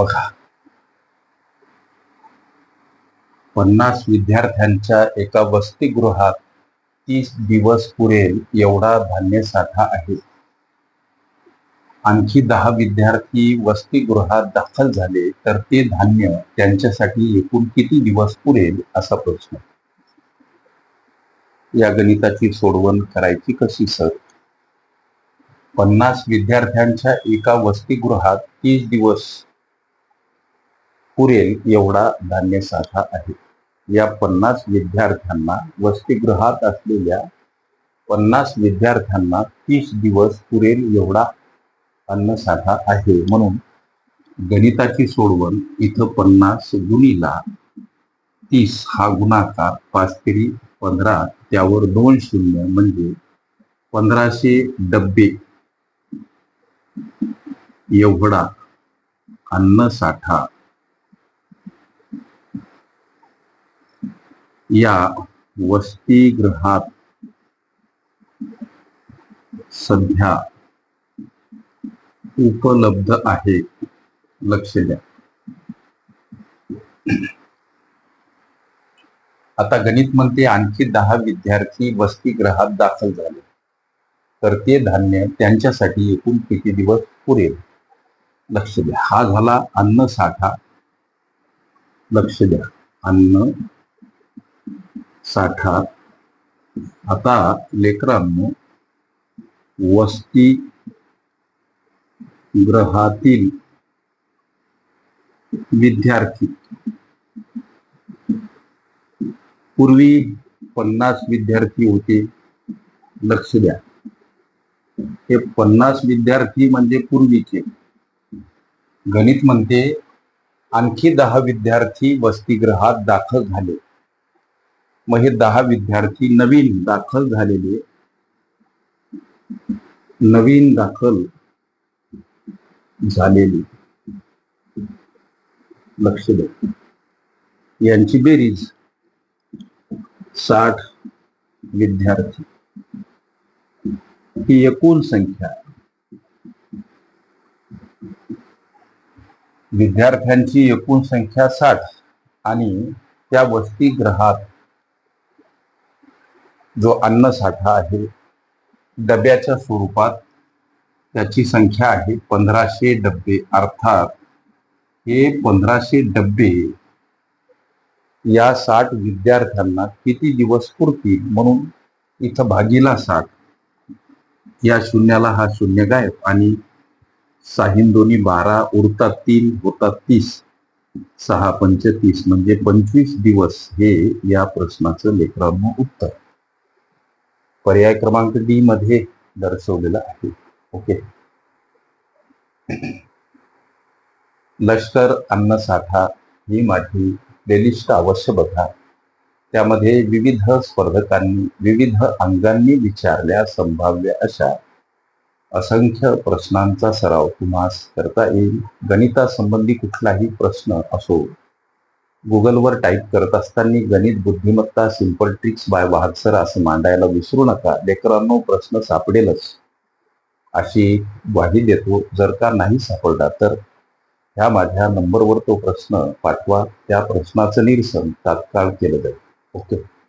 बघा. पन्नास विद्यार्थ्यांच्या एका वसतिगृहात तीस दिवस पुरेल एवढा धान्य साठा आहे. आणखी दहा विद्यार्थी वसतिगृहात दाखल झाले तर ते धान्य त्यांच्यासाठी एकूण किती दिवस पुरेल असा प्रश्न. या गणिताची सोडवण करायची कशी सर? पन्नास विद्यार्थ्यांच्या एका वसतिगृहात तीस दिवस पुरेल एवढा धान्य साठा आहे. या पन्नास विद्यार्थ्यांना वसतिगृहात असलेल्या पन्नास विद्यार्थ्यांना तीस दिवस पुरेल एवढा अन्नसाठा आहे म्हणून गणिताची सोडवण इथं पन्नास गुणीला तीस हा गुणाकार पाच तरी पंधरा त्यावर दोन शून्य म्हणजे पंधराशे डब्बे एवढा अन्नसाठा या वसतिगृहात सध्या उपलब्ध आहे. लक्ष द्या. आता गणित म्हणते आणखी दहा विद्यार्थी वसतिगृहात दाखल झाले. तर ते धान्य त्यांच्यासाठी एकूण किती दिवस पुरेल? लक्ष द्या. हा झाला अन्न साठा. लक्ष द्या. अन्न साठा. आता लेकरांनो वस्ती ग्रहातील विद्यार्थी. पूर्वी पन्नास विद्यार्थी होते लक्ष द्या. हे पन्नास विद्यार्थी म्हणजे पूर्वीचे. गणित म्हणते आणखी दहा विद्यार्थी वसतिगृहात दाखल झाले. मग हे दहा विद्यार्थी नवीन दाखल झालेले नवीन दाखल झालेली. लक्ष द्या यांची बेरीज साठ विद्यार्थी. ही एकूण संख्या. विद्यार्थ्यांची एकूण संख्या साठ आणि त्या वसतिगृहात जो अन्नसाठा आहे डब्याच्या स्वरूपात त्याची संख्या आहे पंधराशे डब्बे. अर्थात हे पंधराशे डब्बे या साठ विद्यार्थ्यांना किती दिवस पुरतील म्हणून इथं भागीला साठ. या शून्याला हा शून्य गायब आणि साहीन दोन्ही बारा उरतात तीन होतात तीस. सहा पंचतीस म्हणजे पंचवीस दिवस हे या प्रश्नाचं लेकरांना उत्तर. पर्याय क्रमांक डी मध्ये दर्शवलेला आहे. ओके लष्कर अन्न साठा ही माझी प्लेलिस्ट अवश्य बघा. त्यामध्ये विविध स्पर्धकांनी विविध अंगांनी विचारल्या संभाव्य अशा असंख्य प्रश्नांचा सराव तुम्हास करता येईल. गणितासंबंधी कुठलाही प्रश्न असो गुगलवर टाईप करत असताना गणित बुद्धिमत्ता सिंपल ट्रिक्स बाय वाहतसर असं मांडायला विसरू नका. लेकरांनो प्रश्न सापडेलच. अशी ग्वाही देतो. जर का नाही सापडला तर ह्या माझ्या नंबरवर तो प्रश्न पाठवा. त्या प्रश्नाचं निरसन तात्काळ केलं जाईल. ओके?